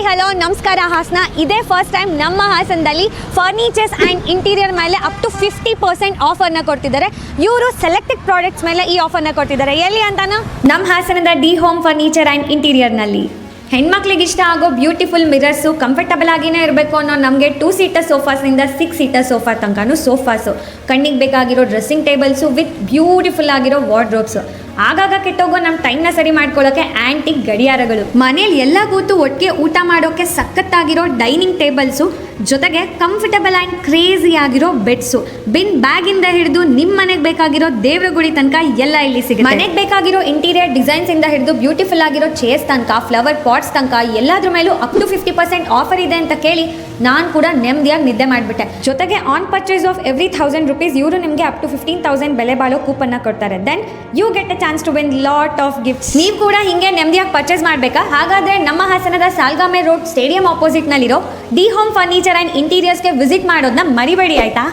Hi, hello, ನಮಸ್ಕಾರ. ಹಾಸನ, ಇದೇ first time ನಮ್ಮ ಹಾಸನದಲ್ಲಿ ಫರ್ನಿಚರ್ಸ್ ಆ್ಯಂಡ್ ಇಂಟೀರಿಯರ್ ಮೇಲೆ ಅಪ್ ಟು ಫಿಫ್ಟಿ ಪರ್ಸೆಂಟ್ ಆಫರ್ನ ಕೊಡ್ತಿದ್ದಾರೆ. ಇವರು ಸೆಲೆಕ್ಟೆಡ್ ಪ್ರಾಡಕ್ಟ್ಸ್ ಮೇಲೆ ಈ ಆಫರ್ನ ಕೊಡ್ತಿದ್ದಾರೆ. ಎಲ್ಲಿ ಅಂತಾನ? ನಮ್ಮ ಹಾಸನದ ಡಿ ಹೋಮ್ ಫರ್ನಿಚರ್ ಆ್ಯಂಡ್ ಇಂಟೀರಿಯರ್ನಲ್ಲಿ ಹೆಣ್ಮಕ್ಳಿಗೆ ಇಷ್ಟ ಆಗೋ ಬ್ಯೂಟಿಫುಲ್ ಮಿರರ್ಸು ಕಂಫರ್ಟಬಲ್ ಆಗಿನೇ ಇರಬೇಕು ಅನ್ನೋ ನಮಗೆ ಟೂ ಸೀಟರ್ ಸೋಫಾಸಿಂದ ಸಿಕ್ಸ್ ಸೀಟರ್ ಸೋಫಾ ತನಕನೂ ಸೋಫಾಸು ಕಣ್ಣಿಗೆ ಬೇಕಾಗಿರೋ ಡ್ರೆಸ್ಸಿಂಗ್ ಟೇಬಲ್ಸು ವಿತ್ ಬ್ಯೂಟಿಫುಲ್ ಆಗಿರೋ ವಾರ್ಡ್ರೋಬ್ಸು ಆಗಾಗ ಕೆಟ್ಟೋಗೋ ನಮ್ಮ ಟೈಮ್ನ ಸರಿ ಮಾಡ್ಕೊಳ್ಳೋಕೆ ಆಂಟಿಕ್ ಗಡಿಯಾರಗಳು. ಮನೇಲಿ ಎಲ್ಲ ಕೂತು ಒಟ್ಟಿಗೆ ಊಟ ಮಾಡೋಕೆ ಸಖತ್ತಾಗಿರೋ ಡೈನಿಂಗ್ ಟೇಬಲ್ಸು ಜೊತೆಗೆ ಕಂಫರ್ಟಬಲ್ ಆ್ಯಂಡ್ ಕ್ರೇಜಿ ಆಗಿರೋ ಬೆಡ್ಸು ಬಿನ್ ಬ್ಯಾಗಿಂದ ಹಿಡಿದು ನಿಮ್ಮ ಮನೆಗೆ ಬೇಕಾಗಿರೋ ದೇವ್ರ ಗುಡಿ ತನಕ ಎಲ್ಲ ಇಲ್ಲಿ ಸಿಗುತ್ತೆ. ಮನೆಗೆ ಬೇಕಾಗಿರೋ ಇಂಟೀರಿಯರ್ ಡಿಸೈನ್ಸ್ ಇಂದ ಹಿಡಿದು ಬ್ಯೂಟಿಫುಲ್ ಆಗಿರೋ ಚೇರ್ಸ್ ತನಕ ಫ್ಲವರ್ ಪಾಟ್ಸ್ ತನಕ, ಎಲ್ಲಾದ್ರ ಮೇಲೂ up to fifty percent offer ಇದೆ ಅಂತ ಕೇಳಿ ನಾನು ಕೂಡ ನೆಮ್ಮದಿಯಾಗಿ ನಿದ್ದೆ ಮಾಡಿಬಿಟ್ಟೆ. ಜೊತೆಗೆ on purchase of every thousand rupees ಇವರು ನಿಮಗೆ ಅಪ್ ಟು ಫಿಫ್ಟೀನ್ ತೌಸಂಡ್ ಬೆಲೆ ಬಾಳೋ ಕೂಪನ್ನ ಕೊಡ್ತಾರೆ. Then you get a chance to win lot of gifts ನೀವು ಕೂಡ ಹಿಂಗೆ ನೆಮ್ಮದಿಯಾಗಿ ಪರ್ಚೇಸ್ ಮಾಡಬೇಕಾ? ಹಾಗಾದ್ರೆ ನಮ್ಮ ಹಾಸನದ ಸಾಲ್ಗಾಮೆ ರೋಡ್ ಸ್ಟೇಡಿಯಂ ಆಪೋಸಿಟ್ನಲ್ಲಿರೋ ಡಿ ಹೋಮ್ ಫರ್ನಿಚರ್ ಆ್ಯಂಡ್ ಇಂಟೀರಿಯರ್ಸ್ಗೆ ವಿಸಿಟ್ ಮಾಡೋದನ್ನ ಮರಿಬೇಡಿ ಆಯ್ತಾ?